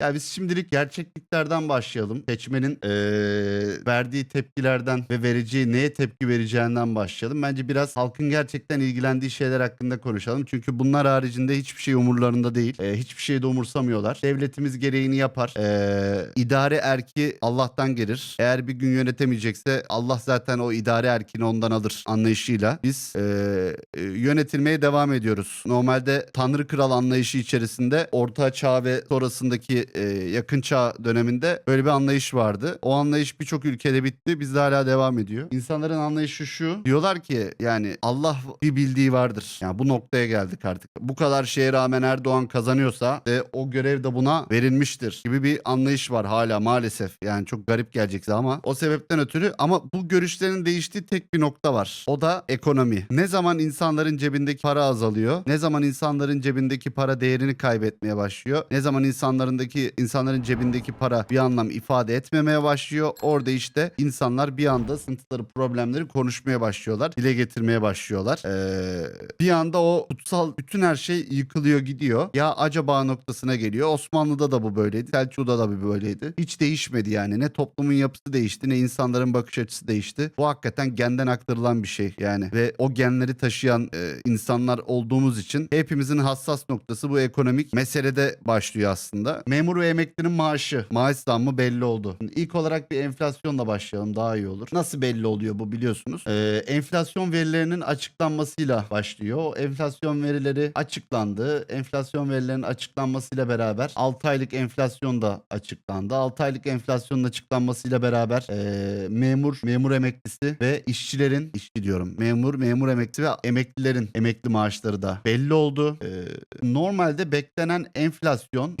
Ya biz şimdilik gerçekliklerden başlayalım. Seçmenin eee, verdiği tepkilerden ve vereceği neye tepki vereceğinden başlayalım. Bence biraz halkın gerçekten ilgilendiği şeyler hakkında konuşalım. Çünkü bunlar haricinde hiçbir şey umurlarında değil. Eee, hiçbir şeyi de umursamıyorlar. Devletimiz gereğini yapar. Eee idare erki Allah'tan gelir. Eğer bir gün yönetemeyecekse Allah zaten o idare erkini ondan alır anlayışıyla. Biz e, yönetilmeye devam ediyoruz. Normalde Tanrı Kral anlayışı içerisinde Orta Çağ ve sonrasındaki e, yakın çağ döneminde böyle bir anlayış vardı. O anlayış birçok ülkede bitti. Bizde hala devam ediyor. İnsanların anlayışı şu. Diyorlar ki yani Allah bir bildiği vardır. Yani bu noktaya geldik artık. Bu kadar şeye rağmen Erdoğan kazanıyorsa e, o görev de buna verilmiştir gibi bir anlayış var hala maalesef. Yani çok garip gelecek ama o sebepten ötürü ama bu görüşlerin değiştiği tek bir nokta var. O da ekonomi. Ne zaman insanların cebindeki para azalıyor? Ne zaman insanların cebindeki para değerini kaybetmeye başlıyor? Ne zaman insanlarındaki insanların cebindeki para bir anlam ifade etmemeye başlıyor? Orada işte insanlar bir anda sıkıntıları, problemleri konuşmaya başlıyorlar. Dile getirmeye başlıyorlar. Ee, bir anda o kutsal bütün her şey yıkılıyor gidiyor. Ya acaba noktasına geliyor. Osmanlı'da da bu böyleydi. Selçuklu'da da bu böyleydi. Hiç değişmedi yani. Ne toplumun yapısı değişti ne insanların bakış açısı değişti. Bu hakikaten genden aktarılan bir şey yani. Ve o genleri taşıyan e, insanlar olduğumuz için hepimizin hassas noktası bu ekonomik meselede başlıyor aslında. Memur ve emeklinin maaşı, maaş zammı belli oldu. Şimdi İlk olarak bir enflasyonla başlayalım daha iyi olur. Nasıl belli oluyor bu biliyorsunuz. Ee, enflasyon verilerinin açıklanmasıyla başlıyor. O enflasyon verileri açıklandı. Enflasyon verilerinin açıklanmasıyla beraber 6 aylık enflasyon da açıklandı. 6 aylık enflasyonun açıklanmasıyla beraber ee, memur, memur emeklisi ve işçilerin, işçi diyorum, memur, memur emeklisi ve emeklilerin emekli maaşları da belli oldu. Ee, normalde beklenen enflasyon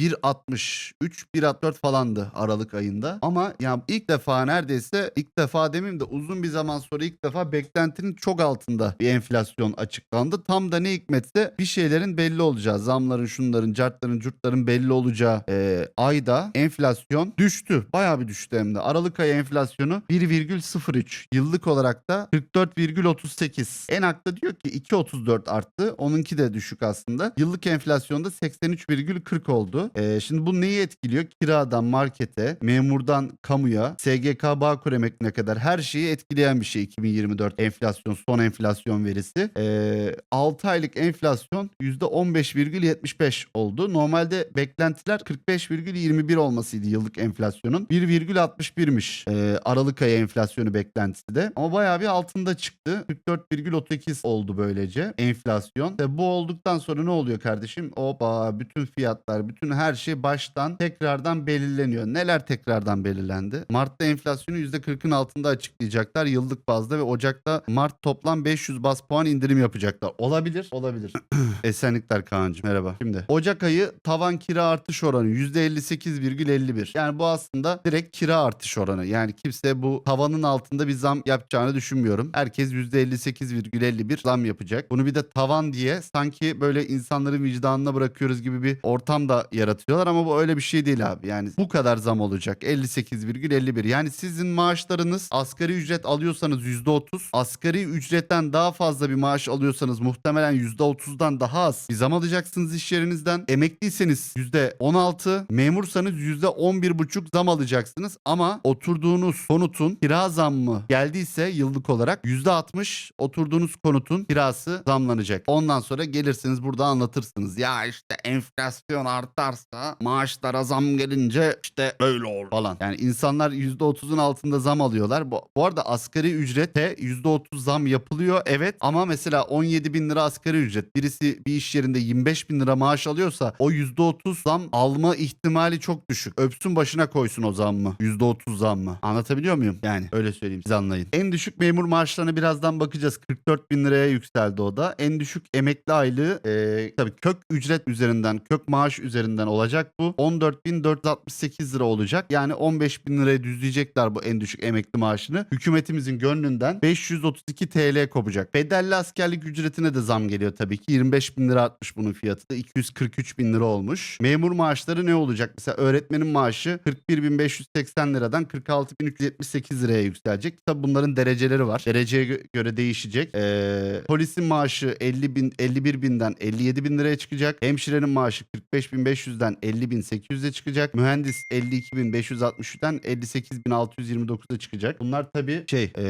1.63, 1.64 falandı Aralık ayında. Ama yani ilk defa neredeyse ilk defa demeyeyim de uzun bir zaman sonra ilk defa beklentinin çok altında bir enflasyon açıklandı. Tam da ne hikmetse bir şeylerin belli olacağı, zamların, şunların, cartların, curtların belli olacağı e, ayda enflasyon düştü. Bayağı bir düştü hem de. Aralık ayı enflasyonu 1,03. Yıllık olarak da 44,38. Enak'ta diyor ki 2,34 arttı. Onunki de düşük aslında. Yıllık enflasyonda 83,40 oldu. Ee, şimdi bu neyi etkiliyor? Kiradan markete, memurdan kamuya, SGK Bağkur emekline kadar her şeyi etkileyen bir şey 2024 enflasyon, son enflasyon verisi. Ee, 6 aylık enflasyon %15,75 oldu. Normalde beklentiler 45,21 olmasıydı yıllık enflasyonun. 1,61'miş ee, Aralık ayı enflasyonu beklentisi de. Ama bayağı bir altında çıktı. 44,38 oldu böylece enflasyon. Ve bu olduktan sonra ne oluyor kardeşim? Oba bütün fiyatlar, bütün her şey baştan tekrardan belirleniyor. Neler tekrardan belirlendi? Mart'ta enflasyonu %40'ın altında açıklayacaklar yıllık bazda ve Ocak'ta Mart toplam 500 bas puan indirim yapacaklar. Olabilir, olabilir. Esenlikler Kaan'cığım merhaba. Şimdi Ocak ayı tavan kira artış oranı %58,51. Yani bu aslında direkt kira artış oranı. Yani kimse bu tavanın altında bir zam yapacağını düşünmüyorum. Herkes %58,51 zam yapacak. Bunu bir de tavan diye sanki böyle insanların vicdanına bırakıyoruz gibi bir ortam da yaratıyorlar ama bu öyle bir şey değil abi. Yani bu kadar zam olacak. 58,51. Yani sizin maaşlarınız asgari ücret alıyorsanız %30, asgari ücretten daha fazla bir maaş alıyorsanız muhtemelen %30'dan daha az bir zam alacaksınız iş yerinizden. Emekliyseniz %16, memursanız %11,5 zam alacaksınız ama oturduğunuz konutun kira zammı geldiyse yıllık olarak %60 oturduğunuz konutun kirası zamlanacak. Ondan sonra gelirsiniz burada anlatırsınız. Ya işte enflasyon artarsa maaşlara zam gelince işte öyle olur falan. Yani insanlar %30'un altında zam alıyorlar. Bu, bu arada asgari ücrete %30 zam yapılıyor evet ama mesela 17 bin lira asgari ücret birisi bir iş yerinde 25 bin lira maaş alıyorsa o %30 zam alma ihtimali çok düşük. Öpsün başına koysun o zammı. %30 zammı. Anlatabiliyor muyum? Yani öyle söyleyeyim siz anlayın. En düşük memur maaşlarına birazdan bakacağız. 44 bin liraya yükseldi o da. En düşük emekli aylığı e, tabii kök ücret üzerinden, kök maaş üzerinden olacak bu. 14.468 lira olacak. Yani 15 bin liraya düzleyecekler bu en düşük emekli maaşını. Hükümetimizin gönlünden 532 TL kopacak. Bedelli askerlik ücretine de zam geliyor tabii ki. 25 bin lira artmış bunun fiyatı da. 243 bin lira olmuş. Memur maaşları ne olacak? Mesela öğretmenin maaşı 41.580 liradan 46.378 liraya yükselecek. Tabii bunların dereceleri var. Dereceye gö- göre değişecek. Ee, polisin maaşı 50 bin, 51 binden 57 bin liraya çıkacak. Hemşirenin maaşı 45.500'den 50.000 52.800'e çıkacak. Mühendis 52.563'ten 58.629'a çıkacak. Bunlar tabii şey eee,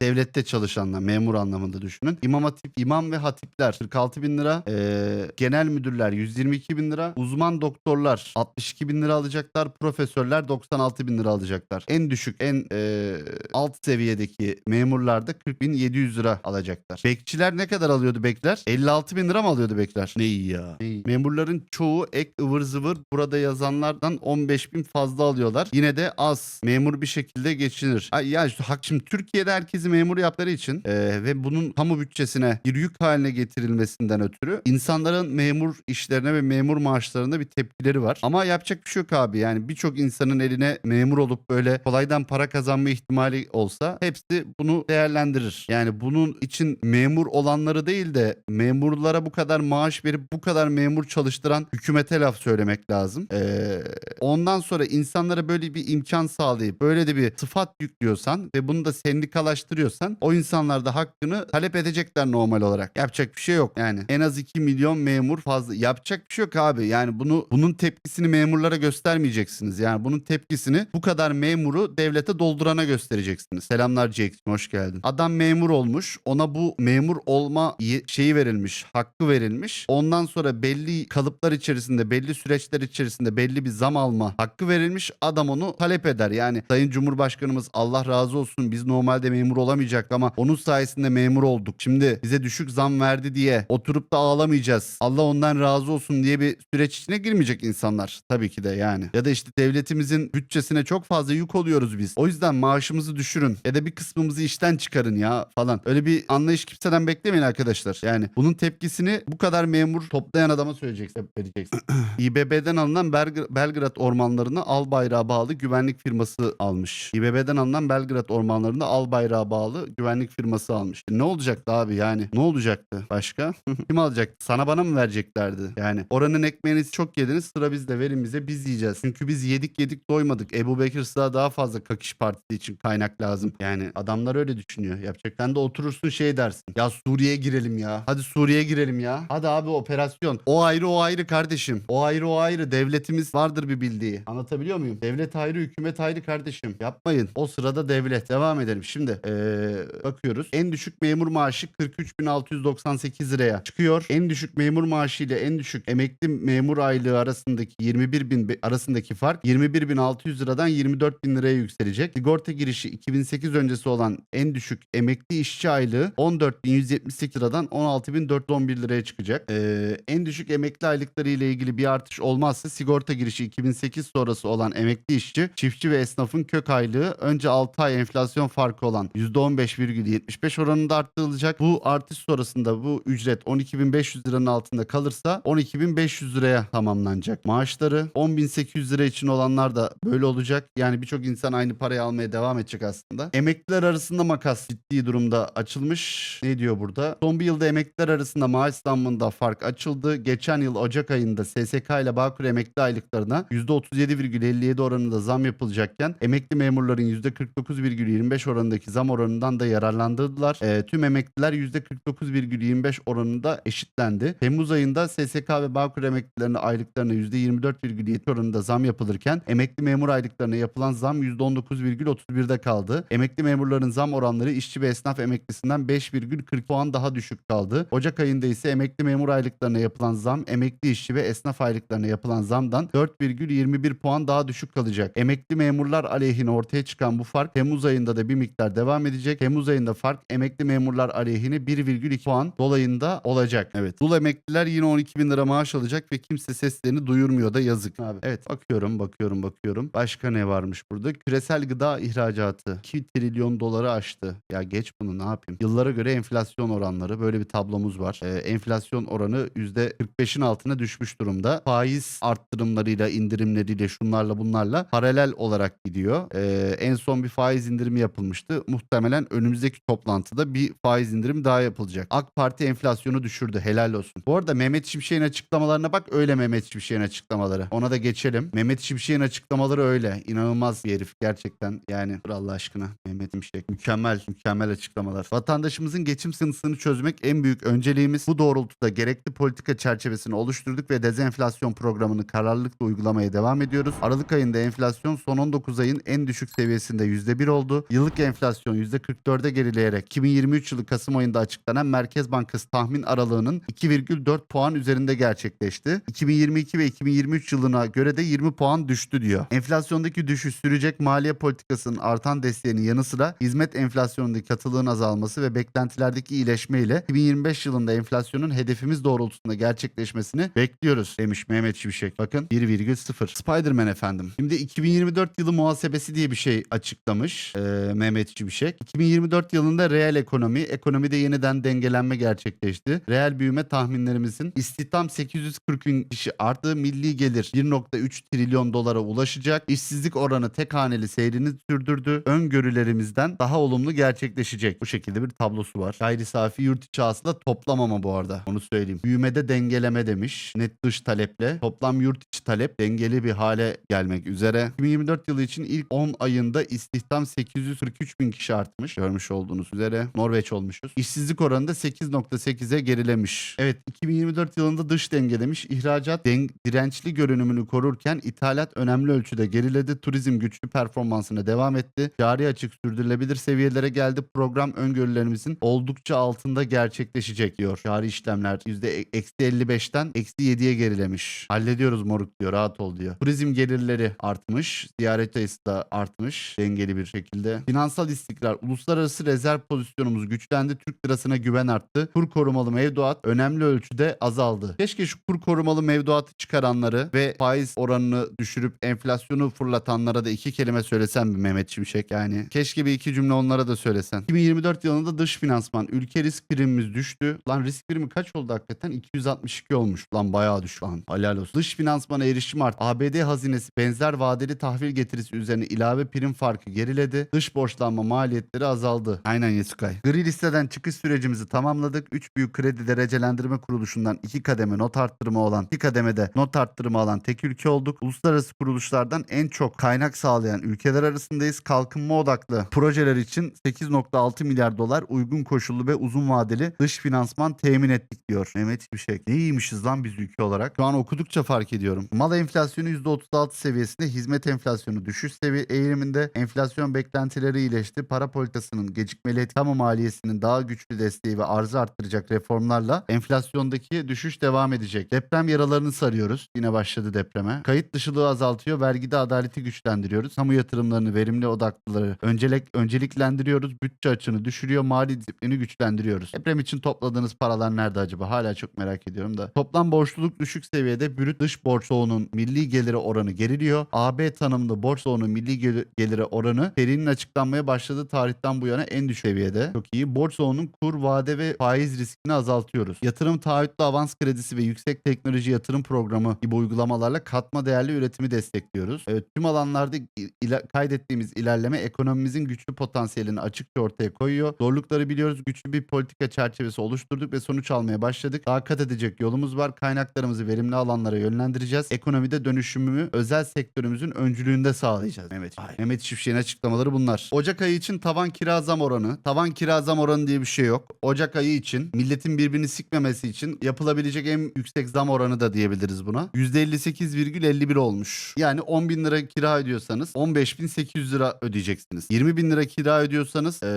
devlette çalışanlar memur anlamında düşünün. İmam hatip, imam ve hatipler 46 bin lira. eee, genel müdürler 122 bin lira. Uzman doktorlar 62 bin lira alacaklar. Profesörler 96 bin lira alacaklar. En düşük en eee, alt seviyedeki memurlar da 40 bin 700 lira alacaklar. Bekçiler ne kadar alıyordu bekler? 56 bin lira mı alıyordu bekler? Ne iyi ya. Ne iyi. Memurların çoğu ek ıvır zıvır burada yazanlardan 15 bin fazla alıyorlar. Yine de az. Memur bir şekilde geçinir. Ay ya işte hak şimdi Türkiye'de herkesi memur yaptıkları için e, ve bunun kamu bütçesine bir yük haline getirilmesinden ötürü insanların memur işlerine ve memur maaşlarına bir tepkileri var. Ama yapacak bir şey yok abi. Yani birçok insanın eline memur olup böyle kolaydan para kazanma ihtimali olsa hepsi bunu değerlendirir. Yani bunun için memur olanları değil de memurlara bu kadar maaş verip bu kadar memur çalıştıran hükümete laf söylemek lazım. Ee, ondan sonra insanlara böyle bir imkan sağlayıp böyle de bir sıfat yüklüyorsan ve bunu da sendikalaştırıyorsan o insanlar da hakkını talep edecekler normal olarak. Yapacak bir şey yok yani. En az 2 milyon memur fazla. Yapacak bir şey yok abi. Yani bunu bunun tepkisini memurlara göstermeyeceksiniz. Yani bunun tepkisini bu kadar memuru devlete doldurana göstereceksiniz. Selamlar Jake'cim hoş geldin. Adam memur olmuş. Ona bu memur olma şeyi verilmiş. Hakkı verilmiş. Ondan sonra belli kalıplar içerisinde, belli süreçler içerisinde belli bir zam alma hakkı verilmiş. Adam onu talep eder. Yani Sayın Cumhurbaşkanımız Allah razı olsun biz normalde memur olamayacak ama onun sayesinde memur olduk. Şimdi bize düşük zam verdi diye oturup da ağlamayacağız. Allah ondan razı olsun diye bir süreç içine girmeyecek insanlar. Tabii ki de yani. Ya da işte devletimizin bütçesine çok fazla yük oluyoruz biz. O yüzden maaşımızı düşürün. Ya da bir kısmımızı işten çıkarın ya falan. Öyle bir anlayış kimseden beklemeyin arkadaşlar. Yani bunun tepkisini bu kadar memur toplayan adama söyleyeceksin, vereceksin. İBB'den alınan Belgr- Belgrad ormanlarına al bayrağı bağlı güvenlik firması almış. İBB'den alınan Belgrad ormanlarında al bayrağı bağlı güvenlik firması almış. Ne olacaktı abi yani? Ne olacaktı? Başka? Kim alacaktı? Sana bana mı vereceklerdi? Yani oranın ekmeğini çok yediniz sıra bizde verin bize biz yiyeceğiz. Çünkü biz yedik yedik doymadık. Ebu Bekir Sığa daha fazla kakış partisi için kaynak lazım. Yani adamlar öyle düşünüyor. Yapacak. Sen de oturursun şey dersin. Ya Suriye'ye girelim ya. Hadi Suriye'ye girelim ya. Hadi abi operasyon. O ayrı o ayrı kardeşim. O ayrı o ayrı. Devletimiz vardır bir bildiği. Anlatabiliyor muyum? Devlet ayrı hükümet ayrı kardeşim. Yapmayın. O sırada devlet. Devam edelim. Şimdi ee, bakıyoruz. En düşük memur maaşı 43.698 liraya çıkıyor. En düşük memur maaşı ile en düşük emekli memur aylığı arasındaki 21 bin be- arasındaki fark 21.600 liradan 24.000 liraya yükselecek. Sigorta girişi 2008 öncesi olan en düşük emekli işçi aylığı 14.178 liradan 16.411 liraya çıkacak. Ee, en düşük emekli aylıkları ile ilgili bir artış olmazsa sigorta girişi 2008 sonrası olan emekli işçi, çiftçi ve esnafın kök aylığı önce 6 ay enflasyon farkı olan %15,75 oranında arttırılacak. Bu artış sonrasında bu ücret 12.500 liranın altında kalırsa 12.500 liraya tamamlanacak. Maaşları 10.800 lira için olanlar da böyle olacak. Yani birçok insan aynı parayı almaya devam edecek aslında. Emekliler arasında makas ciddi durumda açılmış. Ne diyor burada? Son bir yılda emekliler arasında maaş zammında fark açıldı. Geçen yıl Ocak ayında SSK ile Bağkur emekli aylıklarına %37,57 oranında zam yapılacakken emekli memurların %49,25 oranındaki zam oranından da yararlandırdılar. Ee, tüm emekliler %49,25 oranında eşitlendi. Temmuz ayında SSK ve Bağkur emeklilerine aylıklarına %24,7 oranında zam yapılırken emekli memur aylıklarına yapılan zam %19,31'de kaldı. Emekli memurların zam oranları işçi ve esnaf emeklisinden 5,40 puan daha düşük kaldı. Ocak ayında ise emekli memur aylıklarına yapılan zam emekli işçi ve esnaf aylıklarına yapılan zamdan 4,21 puan daha düşük kalacak. Emekli memurlar aleyhine ortaya çıkan bu fark Temmuz ayında da bir miktar devam edecek. Temmuz ayında fark emekli memurlar aleyhine 1,2 puan dolayında olacak. Evet. Dul emekliler yine 12 bin lira maaş alacak ve kimse seslerini duyurmuyor da yazık. Abi. Evet bakıyorum bakıyorum bakıyorum. Başka ne varmış burada? Küresel gıda ihracatı 2 trilyon doları aştı. Ya geç bunu ne yapayım? Yıllara göre enflasyon oranları böyle bir tablomuz var. Ee, enflasyon oranı %45'in altına düşmüş durumda. Faiz arttırımlarıyla, indirimleriyle, şunlarla bunlarla paralel olarak gidiyor. Ee, en son bir faiz indirimi yapılmıştı. Muhtemelen önümüzdeki toplantıda bir faiz indirimi daha yapılacak. AK Parti enflasyonu düşürdü. Helal olsun. Bu arada Mehmet Şimşek'in açıklamalarına bak öyle Mehmet Şimşek'in açıklamaları. Ona da geçelim. Mehmet Şimşek'in açıklamaları öyle. İnanılmaz bir herif gerçekten. Yani Allah aşkına Mehmet Şimşek. Mükemmel, mükemmel açıklamalar. Vatandaşımızın geçim sıkıntısını çözmek en büyük önceliğimiz. Bu doğrultuda gerekli politika çerçevesini oluşturduk ve dezenflasyon programını politikalarını kararlılıkla uygulamaya devam ediyoruz. Aralık ayında enflasyon son 19 ayın en düşük seviyesinde %1 oldu. Yıllık enflasyon %44'e gerileyerek 2023 yılı Kasım ayında açıklanan Merkez Bankası tahmin aralığının 2,4 puan üzerinde gerçekleşti. 2022 ve 2023 yılına göre de 20 puan düştü diyor. Enflasyondaki düşüş sürecek maliye politikasının artan desteğinin yanı sıra hizmet enflasyonundaki katılığın azalması ve beklentilerdeki iyileşmeyle 2025 yılında enflasyonun hedefimiz doğrultusunda gerçekleşmesini bekliyoruz demiş Mehmet Şimşek. Bakın 1,0. Spider-Man efendim. Şimdi 2024 yılı muhasebesi diye bir şey açıklamış e, Mehmet Şimşek. 2024 yılında reel ekonomi, ekonomide yeniden dengelenme gerçekleşti. Reel büyüme tahminlerimizin istihdam 840 bin kişi arttı. Milli gelir 1.3 trilyon dolara ulaşacak. İşsizlik oranı tek haneli seyrini sürdürdü. Öngörülerimizden daha olumlu gerçekleşecek. Bu şekilde bir tablosu var. Gayri safi yurt içi hasıla toplamama bu arada. Onu söyleyeyim. Büyümede dengeleme demiş. Net dış taleple. Toplam yurt içi talep dengeli bir hale gelmek üzere. 2024 yılı için ilk 10 ayında istihdam 843 bin kişi artmış. Görmüş olduğunuz üzere. Norveç olmuşuz. İşsizlik oranı da 8.8'e gerilemiş. Evet 2024 yılında dış dengelemiş. İhracat den- dirençli görünümünü korurken ithalat önemli ölçüde geriledi. Turizm güçlü performansına devam etti. Cari açık sürdürülebilir seviyelere geldi. Program öngörülerimizin oldukça altında gerçekleşecek diyor. Cari işlemler %-55'ten eksi 7'ye gerilemiş. Hallediyoruz moruk diyor rahat ol diyor. Turizm gelirleri artmış. Ziyaret sayısı da artmış dengeli bir şekilde. Finansal istikrar, uluslararası rezerv pozisyonumuz güçlendi. Türk lirasına güven arttı. Kur korumalı mevduat önemli ölçüde azaldı. Keşke şu kur korumalı mevduatı çıkaranları ve faiz oranını düşürüp enflasyonu fırlatanlara da iki kelime söylesem bir Mehmet Şimşek yani. Keşke bir iki cümle onlara da söylesen. 2024 yılında dış finansman, ülke risk primimiz düştü. Lan risk primi kaç oldu hakikaten? 262 olmuş. Lan bayağı düştü lan. Helal olsun. Dış finansmana erişim arttı. ABD hazinesi benzer vadeli tahvil getirisi üzerine ilave prim farkı geriledi. Dış borçlanma maliyetleri azaldı. Aynen Yesukay. Gri listeden çıkış sürecimizi tamamladık. 3 büyük kredi derecelendirme kuruluşundan 2 kademe not arttırma olan, 2 kademede not arttırma alan tek ülke olduk. Uluslararası kuruluşlardan en çok kaynak sağlayan ülkeler arasındayız. Kalkınma odaklı projeler için 8.6 milyar dolar uygun koşullu ve uzun vadeli dış finansman temin ettik diyor. Mehmet Şimşek. Ne iyiymişiz lan biz ülke olarak. Şu an okudukça fark ediyorum. Mal enflasyonu %36 seviyesinde, hizmet enflasyonu düşüş seviye eğiliminde, enflasyon beklentileri iyileşti. Para politikasının gecikmeli kamu maliyesinin daha güçlü desteği ve arzı arttıracak reformlarla enflasyondaki düşüş devam edecek. Deprem yaralarını sarıyoruz. Yine başladı depreme. Kayıt dışılığı azaltıyor. Vergide adaleti güçlendiriyoruz. Kamu yatırımlarını verimli odaklıları öncelik, önceliklendiriyoruz. Bütçe açını düşürüyor. Mali disiplini güçlendiriyoruz. Deprem için topladığınız paralar nerede acaba? Hala çok merak ediyorum da. Toplam borçluluk düşük seviyede. Brüt dış borç stoğunun milli geliri oranı geriliyor. AB tanımlı borç stoğunun milli gel- geliri oranı serinin açıklanmaya başladığı tarihten bu yana en düşük seviyede. Çok iyi. Borç stoğunun kur, vade ve faiz riskini azaltıyoruz. Yatırım taahhütlü avans kredisi ve yüksek teknoloji yatırım programı gibi uygulamalarla katma değerli üretimi destekliyoruz. Evet, tüm alanlarda ila- kaydettiğimiz ilerleme ekonomimizin güçlü potansiyelini açıkça ortaya koyuyor. Zorlukları biliyoruz. Güçlü bir politika çerçevesi oluşturduk ve sonuç almaya başladık. Daha kat edecek yolumuz var. Kaynaklarımızı verimli alanlara yönlendireceğiz. Ekonomide dönüşümü özel sektörümüzün öncülüğünde sağlayacağız. Mehmet, Mehmet Şimşek'in açıklamaları bunlar. Ocak ayı için tavan kira zam oranı. Tavan kira zam oranı diye bir şey yok. Ocak ayı için milletin birbirini sikmemesi için yapılabilecek en yüksek zam oranı da diyebiliriz buna. %58,51 olmuş. Yani 10 bin lira kira ödüyorsanız 15.800 lira ödeyeceksiniz. 20 bin lira kira ödüyorsanız eee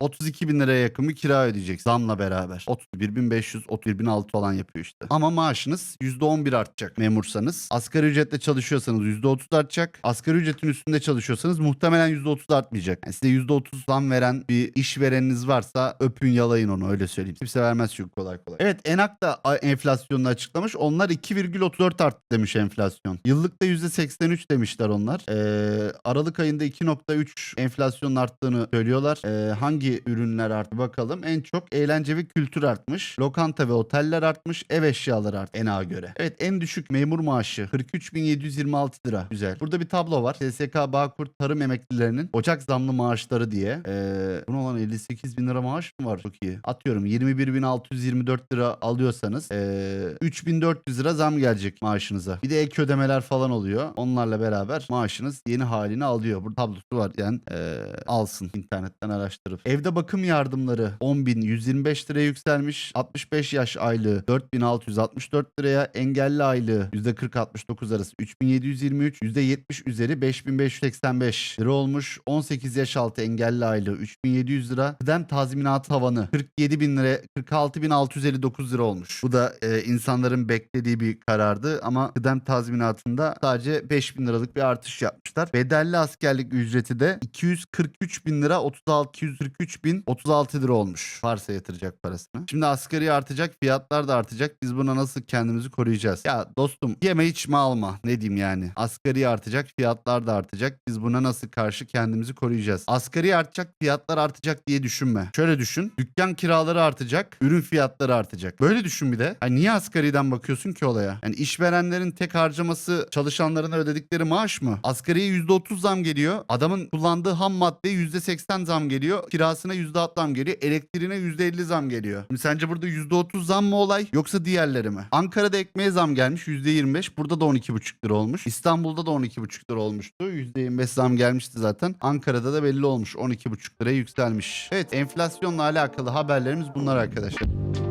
32 bin liraya yakın bir kira ödeyeceksiniz. Zamla beraber. 31.500, 31.600 falan yapıyor işte. Ama maaşınız %11 artacak memursanız. Asgari ücretle çalışıyorsanız %30 artacak. Asgari ücretin üstünde çalışıyorsanız muhtemelen %30 artmayacak. Yani size %30 zam veren bir işvereniniz varsa öpün yalayın onu öyle söyleyeyim. Kimse vermez çünkü kolay kolay. Evet Enak da enflasyonunu açıklamış. Onlar 2,34 arttı demiş enflasyon. Yıllıkta %83 demişler onlar. Ee, Aralık ayında 2.3 enflasyonun arttığını söylüyorlar. Ee, hangi ürünler arttı bakalım. En çok eğlence ve kültür artmış. Lokanta ve oteller artmış. Ev eşyaları arttı ENA'a göre. Evet en düşük memur maaşı 43.726 lira. Güzel. Burada bir tablo var. SSK Bağkur tarım emeklilerinin Ocak zamlı maaşları diye. Ee, bunun olan 58 bin lira maaş mı var? Çok iyi. Atıyorum 21.624 lira alıyorsanız ee, 3400 lira zam gelecek maaşınıza. Bir de ek ödemeler falan oluyor. Onlarla beraber maaşınız yeni halini alıyor. Burada tablosu var yani ee, alsın internetten araştırıp. Evde bakım yardımları 10.125 liraya yükselmiş. 65 yaş aylığı 4664 liraya. Engelli aile aylığı %40-69 arası 3723, %70 üzeri 5585 lira olmuş. 18 yaş altı engelli aylığı 3700 lira. Kıdem tazminatı tavanı 47 bin lira 46.659 lira olmuş. Bu da e, insanların beklediği bir karardı ama kıdem tazminatında sadece 5 bin liralık bir artış yapmışlar. Bedelli askerlik ücreti de 243 bin lira 36 243 bin 36 lira olmuş. Varsa yatıracak parasını. Şimdi asgari artacak fiyatlar da artacak. Biz buna nasıl kendimizi koruyacağız? Ya dostum yeme içme alma. Ne diyeyim yani. Asgari artacak fiyatlar da artacak. Biz buna nasıl karşı kendimizi koruyacağız? Asgari artacak fiyatlar artacak diye düşünme. Şöyle düşün. Dükkan kiraları artacak. Ürün fiyatları artacak. Böyle düşün bir de. Hani niye asgariden bakıyorsun ki olaya? Yani işverenlerin tek harcaması çalışanlarına ödedikleri maaş mı? Asgariye %30 zam geliyor. Adamın kullandığı ham maddeye %80 zam geliyor. Kirasına %60 zam geliyor. Elektriğine %50 zam geliyor. Şimdi sence burada %30 zam mı olay yoksa diğerleri mi? Ankara'da ekmeğe zam gelmiş %25. Burada da 12,5 lira olmuş. İstanbul'da da 12,5 lira olmuştu. %25 zam gelmişti zaten. Ankara'da da belli olmuş. 12,5 liraya yükselmiş. Evet enflasyonla alakalı haberlerimiz bunlar arkadaşlar.